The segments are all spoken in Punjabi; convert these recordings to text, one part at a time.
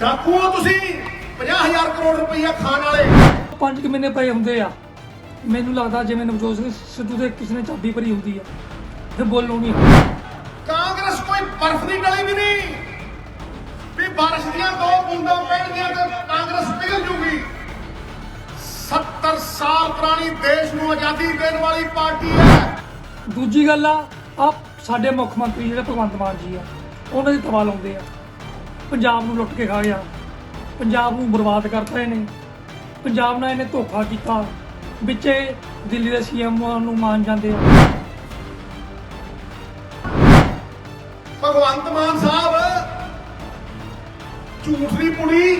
ਡਾਕੂ ਹੋ ਤੁਸੀਂ। 50000 ਕਰੋੜ ਰੁਪਈਆ ਖਾਣ ਵਾਲੇ। ਪੰਜ ਕੁ ਮਹੀਨੇ ਪਏ ਹੁੰਦੇ ਆ। ਮੈਨੂੰ ਲੱਗਦਾ ਜਿਵੇਂ ਨਵਜੋਤ ਸਿੰਘ ਸਿੱਧੂ ਦੇ ਕਿਸੇ ਨੇ ਚਾਬੀ ਭਰੀ ਹੁੰਦੀ ਆ। ਫਿਰ ਬੋਲੂ ਨਹੀਂ ਕਾਂਗਰਸ ਕੋਈ ਬਰਫ਼ ਦੀ ਗਲੀ ਵੀ ਨਹੀਂ। ਵੀ ਬਾਰਿਸ਼ ਦੀਆਂ ਦੋ ਬੂੰਦਾਂ ਪੈਣਗੀਆਂ ਤੇ ਕਾਂਗਰਸ ਪਿਘਲ ਜੂਗੀ। 70 ਸਾਲ ਪੁਰਾਣੀ ਦੇਸ਼ ਨੂੰ ਆਜ਼ਾਦੀ ਦੇਣ ਵਾਲੀ ਪਾਰਟੀ ਹੈ। ਦੂਜੀ ਗੱਲ ਆ ਆ ਸਾਡੇ ਮੁੱਖ ਮੰਤਰੀ ਜਿਹੜੇ ਭਗਵੰਤ ਮਾਨ ਜੀ ਆ ਉਹਨਾਂ ਦੀ ਤਵਾ ਲਾਉਂਦੇ ਆ। ਪੰਜਾਬ ਨੂੰ ਲੁੱਟ ਕੇ ਖਾ ਗਿਆ। ਪੰਜਾਬ ਨੂੰ ਬਰਬਾਦ ਕਰਤਾ ਇਹਨੇ। ਪੰਜਾਬ ਨਾਲ ਇਹਨੇ ਧੋਖਾ ਕੀਤਾ। ਵਿੱਚੇ ਦਿੱਲੀ ਦੇ ਸੀਐਮ ਨੂੰ ਮਾਨ ਜਾਂਦੇ ਆ। ਭਗਵੰਤ ਮਾਨ ਸਾਹਿਬ, ਝੂਠ ਦੀ ਪੁੜੀ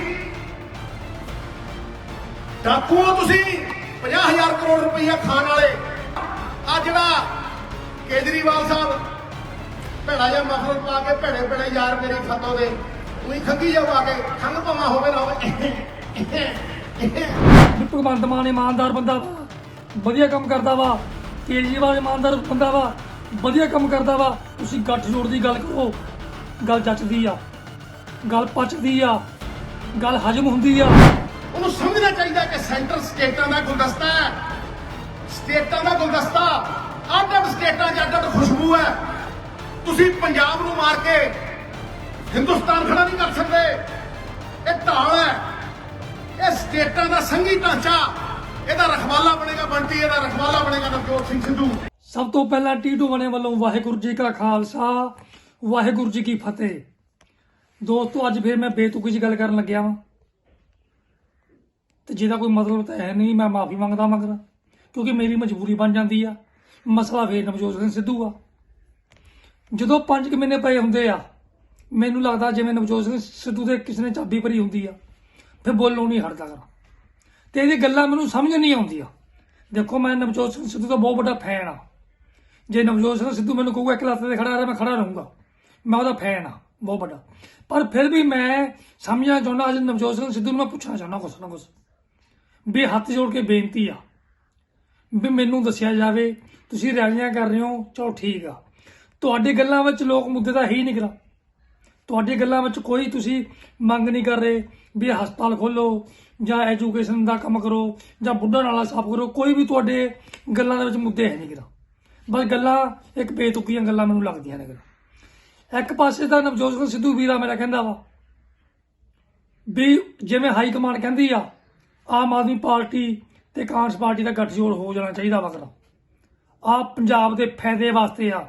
ਡਾਕੂ ਹੋ ਤੁਸੀਂ 50000 ਕਰੋੜ ਰੁਪਈਆ ਖਾਣ ਵਾਲੇ। ਆ ਜਿਹੜਾ ਕੇਜਰੀਵਾਲ ਸਾਹਿਬ, ਭੈੜਾ ਜਿਹਾ ਮਫਲਰ ਪਾ ਕੇ ਭੈੜੇ ਭੈੜੇ ਯਾਰ ਮੇਰੇ ਖੱਤੋਂ ਦੇ। ਉਹੀ ਖੰਗੀ ਜਾ ਪਾ ਕੇ ਖੰਗ ਪਵਾ ਹੋਵੇ ਨਾ ਹੋਵੇ। ਭਗਵੰਤ ਮਾਨ ਇਮਾਨਦਾਰ ਬੰਦਾ ਵਾ। ਵਧੀਆ ਕੰਮ ਕਰਦਾ ਵਾ। ਕੇਜਰੀਵਾਲ ਇਮਾਨਦਾਰ ਬੰਦਾ ਵਾ। ਵਧੀਆ ਕੰਮ ਕਰਦਾ ਵਾ। ਤੁਸੀਂ ਗੱਠ ਜੋੜ ਦੀ ਗੱਲ ਕਰੋ। ਗੱਲ ਜੱਚਦੀ ਆ। ਗੱਲ ਪਚਦੀ ਆ। ਗੱਲ ਹਜਮ ਹੁੰਦੀ ਆ। ਉਹਨੂੰ ਸਮਝਣਾ ਚਾਹੀਦਾ ਕਿ ਸੈਂਟਰ ਸਟੇਟਾਂ ਦਾ ਗੁਲਦਸਤਾ ਹੈ। ਸਟੇਟਾਂ ਦਾ ਗੁਲਦਸਤਾ। ਅੱਡ ਅੱਡ ਸਟੇਟਾਂ 'ਚ ਅੱਡ ਅੱਡ ਖੁਸ਼ਬੂ ਹੈ। ਤੁਸੀਂ ਪੰਜਾਬ ਨੂੰ ਮਾਰ ਕੇ ਹਿੰਦੁਸਤਾਨ ਖੜਾ ਨਹੀਂ ਕਰ ਸਕਦੇ। ਇਹ ਢਾਲ ਹੈ। ਇਹ ਸਟੇਟਾਂ ਦਾ ਸੰਘੀ ਢਾਂਚਾ। ਇਹਦਾ ਰਖਵਾਲਾ ਬਣੇਗਾ ਬੰਟੀ, ਇਹਦਾ ਰਖਵਾਲਾ ਬਣੇਗਾ ਨਵਜੋਤ ਸਿੰਘ ਸਿੱਧੂ। ਸਭ ਤੋਂ ਪਹਿਲਾਂ ਟੀਟੂ ਬਣੇ ਵੱਲੋਂ ਵਾਹਿਗੁਰੂ ਜੀ ਕਾ ਖਾਲਸਾ, ਵਾਹਿਗੁਰੂ ਜੀ ਕੀ ਫਤਿਹ। ਦੋਸਤੋ, ਅੱਜ ਫੇਰ ਮੈਂ ਬੇਤੁਕੀ ਜੀ ਗੱਲ ਕਰਨ ਲੱਗਿਆ ਵਾਂ। ਤੇ ਜਿਹਦਾ ਕੋਈ ਮਤਲਬ ਤਾਂ ਹੈ ਨਹੀਂ, ਮੈਂ ਮਾਫੀ ਮੰਗਦਾ ਮਗਰ ਕਿਉਂਕਿ ਮੇਰੀ ਮਜਬੂਰੀ ਬਣ ਜਾਂਦੀ ਆ। ਮਸਲਾ ਫੇਰ ਨਵਜੋਤ ਸਿੰਘ ਸਿੱਧੂ ਆ। ਜਦੋਂ 5 ਕੁ ਮਹੀਨੇ ਪਏ ਹੁੰਦੇ ਆ ਮੈਨੂੰ ਲੱਗਦਾ ਜਿਵੇਂ ਨਵਜੋਤ ਸਿੰਘ ਸਿੱਧੂ ਦੇ ਕਿਸੇ ਨੇ ਚਾਬੀ ਭਰੀ ਹੁੰਦੀ ਆ, ਫਿਰ ਬੋਲਣੋਂ ਨਹੀਂ ਹਟਦਾ ਕਰ ਤੇ ਇਹਦੀ ਗੱਲਾਂ ਮੈਨੂੰ ਸਮਝ ਨਹੀਂ ਆਉਂਦੀਆਂ ਦੇਖੋ, ਮੈਂ ਨਵਜੋਤ ਸਿੰਘ ਸਿੱਧੂ ਦਾ ਬਹੁਤ ਵੱਡਾ ਫੈਨ ਆ। ਜੇ ਨਵਜੋਤ ਸਿੰਘ ਸਿੱਧੂ ਮੈਨੂੰ ਕਹੂਗਾ, ਇੱਕ ਲੱਤ ਤੇ ਖੜਾ ਰਿਹਾ, ਮੈਂ ਖੜਾ ਰਹੂੰਗਾ। ਮੈਂ ਉਹਦਾ ਫੈਨ ਆ, ਬਹੁਤ ਵੱਡਾ। ਪਰ ਫਿਰ ਵੀ ਮੈਂ ਸਮਝਣਾ ਚਾਹੁੰਦਾ, ਅੱਜ ਨਵਜੋਤ ਸਿੰਘ ਸਿੱਧੂ ਨੂੰ ਮੈਂ ਪੁੱਛਣਾ ਚਾਹੁੰਦਾ ਕੁਛ ਨਾ ਕੁਛ। ਵੀ ਹੱਥ ਜੋੜ ਕੇ ਬੇਨਤੀ ਆ, ਵੀ ਮੈਨੂੰ ਦੱਸਿਆ ਜਾਵੇ, ਤੁਸੀਂ ਰੈਲੀਆਂ ਕਰ ਰਹੇ ਹੋ, ਚਲੋ ਠੀਕ ਆ। ਤੁਹਾਡੀ ਗੱਲਾਂ ਵਿੱਚ ਲੋਕ ਮੁੱਦੇ ਦਾ ਹੀ ਨਹੀਂ ਤੁਹਾਡੀ ਗੱਲਾਂ ਵਿੱਚ ਕੋਈ ਤੁਸੀਂ ਮੰਗ ਨਹੀਂ ਕਰ ਰਹੇ ਵੀ ਹਸਪਤਾਲ ਖੋਲੋ ਜਾਂ ਐਜੂਕੇਸ਼ਨ ਦਾ ਕੰਮ ਕਰੋ ਜਾਂ ਬੁੱਢਾ ਨਾਲਾ ਸਾਫ਼ ਕਰੋ, ਕੋਈ ਵੀ ਤੁਹਾਡੇ ਗੱਲਾਂ ਦੇ ਵਿੱਚ ਮੁੱਦੇ ਹੈ ਨਹੀਂ ਕਰਾ ਬਸ ਗੱਲਾਂ ਇੱਕ ਬੇਤੁਕੀਆਂ ਗੱਲਾਂ ਮੈਨੂੰ ਲੱਗਦੀਆਂ ਨੇ ਕਰਾ ਇੱਕ ਪਾਸੇ ਤਾਂ ਨਵਜੋਤ ਸਿੰਘ ਸਿੱਧੂ ਵੀਰਾ ਮੇਰਾ ਕਹਿੰਦਾ ਵਾ ਵੀ ਜਿਵੇਂ ਹਾਈ ਕਮਾਂਡ ਕਹਿੰਦੀ ਆ, ਆਮ ਆਦਮੀ ਪਾਰਟੀ ਤੇ ਕਾਂਗਰਸ ਪਾਰਟੀ ਦਾ ਗੱਠਜੋੜ ਹੋ ਜਾਣਾ ਚਾਹੀਦਾ ਵਾ ਕਰਾ ਆ ਪੰਜਾਬ ਦੇ ਫਾਇਦੇ ਵਾਸਤੇ ਆ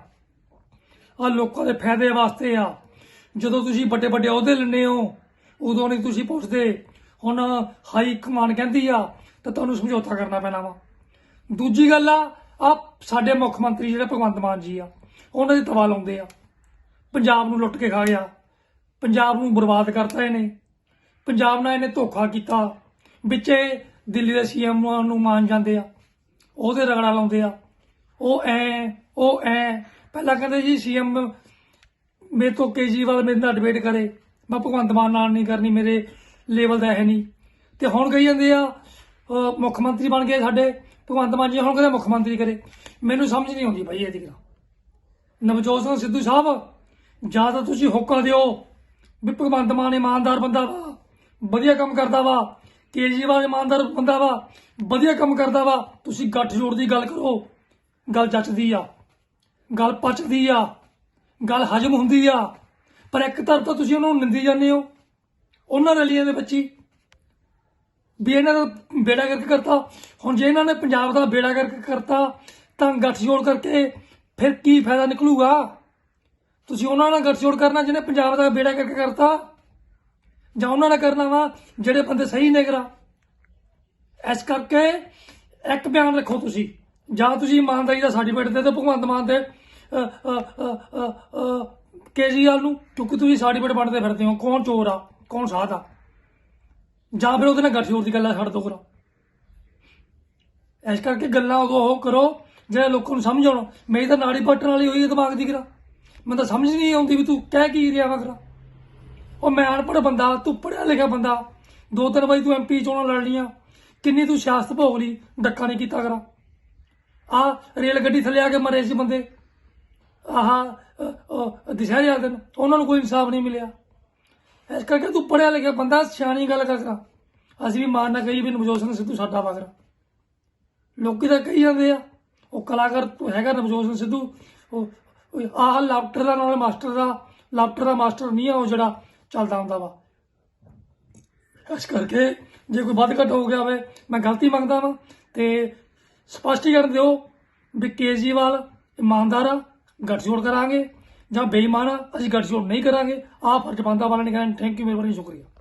ਆ ਲੋਕਾਂ ਦੇ ਫਾਇਦੇ ਵਾਸਤੇ ਆ ਜਦੋਂ ਤੁਸੀਂ ਵੱਡੇ ਵੱਡੇ ਅਹੁਦੇ ਲੈਂਦੇ ਹੋ, ਉਦੋਂ ਨਹੀਂ ਤੁਸੀਂ ਪੁੱਛਦੇ। ਹੁਣ ਹਾਈ ਕਮਾਨ ਕਹਿੰਦੀ ਆ, ਤਾਂ ਤੁਹਾਨੂੰ ਸਮਝੌਤਾ ਕਰਨਾ ਪੈਣਾ ਵਾ। ਦੂਜੀ ਗੱਲ ਆ ਆ ਸਾਡੇ ਮੁੱਖ ਮੰਤਰੀ ਜਿਹੜੇ ਭਗਵੰਤ ਮਾਨ ਜੀ ਆ, ਉਹਨਾਂ ਦੀ ਤਵਾ ਲਾਉਂਦੇ ਆ। ਪੰਜਾਬ ਨੂੰ ਲੁੱਟ ਕੇ ਖਾ ਗਿਆ। ਪੰਜਾਬ ਨੂੰ ਬਰਬਾਦ ਕਰਤਾ ਇਹਨੇ। ਪੰਜਾਬ ਨਾਲ ਇਹਨੇ ਧੋਖਾ ਕੀਤਾ। ਵਿੱਚੇ ਦਿੱਲੀ ਦੇ ਸੀਐਮ ਨੂੰ ਮਾਨ ਜਾਂਦੇ ਆ। ਉਹਦੇ ਰਗੜਾ ਲਾਉਂਦੇ ਆ। ਉਹ ਐ ਉਹ ਐ। ਪਹਿਲਾਂ ਕਹਿੰਦੇ ਜੀ ਸੀਐਮ ਮੇਰੇ ਤੋਂ ਕੇਜਰੀਵਾਲ ਮੇਰੇ ਨਾਲ ਡਿਬੇਟ ਕਰੇ। ਮੈਂ ਭਗਵੰਤ ਮਾਨ ਨਾਲ ਨਹੀਂ ਕਰਨੀ, ਮੇਰੇ ਲੈਵਲ ਦਾ ਹੈ ਨਹੀਂ। ਤੇ ਹੁਣ ਕਹੀ ਜਾਂਦੇ ਆ ਮੁੱਖ ਮੰਤਰੀ ਬਣ ਗਏ ਸਾਡੇ। ਭਗਵੰਤ ਮਾਨ ਜੀ ਹੁਣ ਕਹਿੰਦੇ ਮੁੱਖ ਮੰਤਰੀ ਕਰੇ। ਮੈਨੂੰ ਸਮਝ ਨਹੀਂ ਆਉਂਦੀ ਭਾਈ ਇਹਦੀ ਗੱਲ। ਨਵਜੋਤ ਸਿੰਘ ਸਿੱਧੂ ਸਾਹਿਬ, ਜਾਂ ਤਾਂ ਤੁਸੀਂ ਹੋਕਾ ਦਿਓ ਵੀ ਭਗਵੰਤ ਮਾਨ ਇਮਾਨਦਾਰ ਬੰਦਾ ਵਾ, ਵਧੀਆ ਕੰਮ ਕਰਦਾ ਵਾ, ਕੇਜਰੀਵਾਲ ਇਮਾਨਦਾਰ ਬੰਦਾ ਵਾ, ਵਧੀਆ ਕੰਮ ਕਰਦਾ ਵਾ। ਤੁਸੀਂ ਗੱਠ ਜੋੜ ਦੀ ਗੱਲ ਕਰੋ। ਗੱਲ ਜੱਚਦੀ ਆ। ਗੱਲ ਪਚਦੀ ਆ। ਗੱਲ ਹਜਮ ਹੁੰਦੀ ਆ, ਪਰ ਇੱਕ ਤਰਫ ਤਾਂ ਤੁਸੀਂ ਉਹਨਾਂ ਨੂੰ ਨਿੰਦੀ ਜਾਂਦੇ ਹੋ। ਉਹਨਾਂ ਰੈਲੀਆਂ ਦੇ ਵਿੱਚ ਹੀ ਵੀ ਇਹਨਾਂ ਦਾ ਬੇੜਾ ਗਰਕ ਕਰਤਾ। ਹੁਣ ਜੇ ਇਹਨਾਂ ਨੇ ਪੰਜਾਬ ਦਾ ਬੇੜਾ ਗਰਕ ਕਰਤਾ, ਤਾਂ ਗੱਠਜੋੜ ਕਰਕੇ ਫਿਰ ਕੀ ਫਾਇਦਾ ਨਿਕਲੂਗਾ? ਤੁਸੀਂ ਉਹਨਾਂ ਨਾਲ ਗੱਠਜੋੜ ਕਰਨਾ ਜਿਹਨੇ ਪੰਜਾਬ ਦਾ ਬੇੜਾ ਗਰਕ ਕਰਤਾ, ਜਾਂ ਉਹਨਾਂ ਨਾਲ ਕਰਨਾ ਵਾ ਜਿਹੜੇ ਬੰਦੇ ਸਹੀ ਨੇ ਇਸ ਕਰਕੇ ਇੱਕ ਬਿਆਨ ਰੱਖੋ ਤੁਸੀਂ। ਜਾਂ ਤੁਸੀਂ ਇਮਾਨਦਾਰੀ ਦਾ ਸਰਟੀਫਿਕੇਟ ਦੇ ਦਿਓ ਭਗਵੰਤ ਮਾਨ ਦੇ ਅ, ਕੇਜਰੀਵਾਲ ਨੂੰ ਕਿਉਂਕਿ ਤੁਸੀਂ ਸਰਟੀਫਿਕੇਟ ਬਣਦੇ ਫਿਰਦੇ ਹੋ। ਕੌਣ ਚੋਰ ਆ? ਕੌਣ ਸਾਧ ਆ? ਜਾਂ ਫਿਰ ਉਹਦੇ ਨਾਲ ਗੱਠਜੋੜ ਦੀ ਗੱਲਾਂ ਛੱਡ ਦੋ ਕਰੋ ਇਸ ਕਰਕੇ ਗੱਲਾਂ ਉਦੋਂ ਉਹ ਕਰੋ ਜਿਹੜੇ ਲੋਕਾਂ ਨੂੰ ਸਮਝ ਆਉਣ। ਮੇਰੀ ਤਾਂ ਨਾੜੀ ਪੱਟਣ ਵਾਲੀ ਹੋਈ ਹੈ ਦਿਮਾਗ ਦੀ ਕਰਾ ਮੈਨੂੰ ਤਾਂ ਸਮਝ ਨਹੀਂ ਆਉਂਦੀ ਵੀ ਤੂੰ ਕਹਿ ਕੀ ਰਿਹਾ ਵਾ ਕਰਾ ਉਹ ਮੈਂ ਅਨਪੜ੍ਹ ਬੰਦਾ ਤੂੰ ਪੜ੍ਹਿਆ ਲਿਖਿਆ ਬੰਦਾ। ਦੋ ਤਿੰਨ ਵਾਰੀ ਤੂੰ ਐਮਪੀ ਚੋਣਾਂ ਲੜ ਲੀਆਂ ਕਿੰਨੀ ਤੂੰ ਸਿਆਸਤ ਭੋਗ ਲਈ ਡੱਕਾ ਨਹੀਂ ਕੀਤਾ ਕਰਾ। ਆ ਰੇਲ ਗੱਡੀ ਥੱਲੇ ਆ ਕੇ ਮਰੇ ਸੀ ਬੰਦੇ। ਆਹ ਦੁਸਹਿਰੇ ਵਾਲੇ ਦਿਨ ਉਹਨਾਂ ਨੂੰ ਕੋਈ ਇਨਸਾਫ ਨਹੀਂ ਮਿਲਿਆ। ਇਸ ਕਰਕੇ ਤੂੰ ਪੜਿਆ ਲਿਖਿਆ ਬੰਦਾ, ਸਿਆਣੀ ਗੱਲ ਕਰਦਾ ਅਸੀਂ ਵੀ ਮਾਨ ਨਾ ਕਹੀ ਵੀ ਨਵਜੋਤ ਸਿੰਘ ਸਿੱਧੂ ਸਾਡਾ ਮਗਰ। ਲੋਕੀ ਤਾਂ ਕਹੀ ਜਾਂਦੇ ਆ, ਉਹ ਕਲਾਕਾਰ ਤੂੰ ਹੈਗਾ ਨਵਜੋਤ ਸਿੰਘ ਸਿੱਧੂ, ਉਹ ਆਹ ਲਾਫਟਰ ਦਾ ਨਾਮ ਮਾਸਟਰ ਦਾ ਲਾਫਟਰ ਦਾ ਮਾਸਟਰ ਨਹੀਂ ਆ ਉਹ ਜਿਹੜਾ ਚੱਲਦਾ ਹੁੰਦਾ ਵਾ। ਇਸ ਕਰਕੇ ਜੇ ਕੋਈ ਵੱਧ ਘੱਟ ਹੋ ਗਿਆ ਹੋਵੇ, ਮੈਂ ਗਲਤੀ ਮੰਗਦਾ ਵਾਂ ਤੇ ਸਪਸ਼ਟੀਕਰਨ ਦਿਓ ਵੀ ਕੇਜਰੀਵਾਲ ਇਮਾਨਦਾਰ ਆ। ਗੱਠਜੋੜ ਕਰਾਂਗੇ ਜਾਂ ਬੇਈਮਾਨ ਆ ਅਸੀਂ ਗੱਠਜੋੜ ਨਹੀਂ ਕਰਾਂਗੇ ਆਹ ਫਰਜ਼ ਬੰਦਾ ਵਾਲਾ ਨਹੀਂ ਕਰਾਂਗੇ ਥੈਂਕ ਯੂ ਮੇਰੇ ਬੜੀ ਸ਼ੁਕਰੀਆ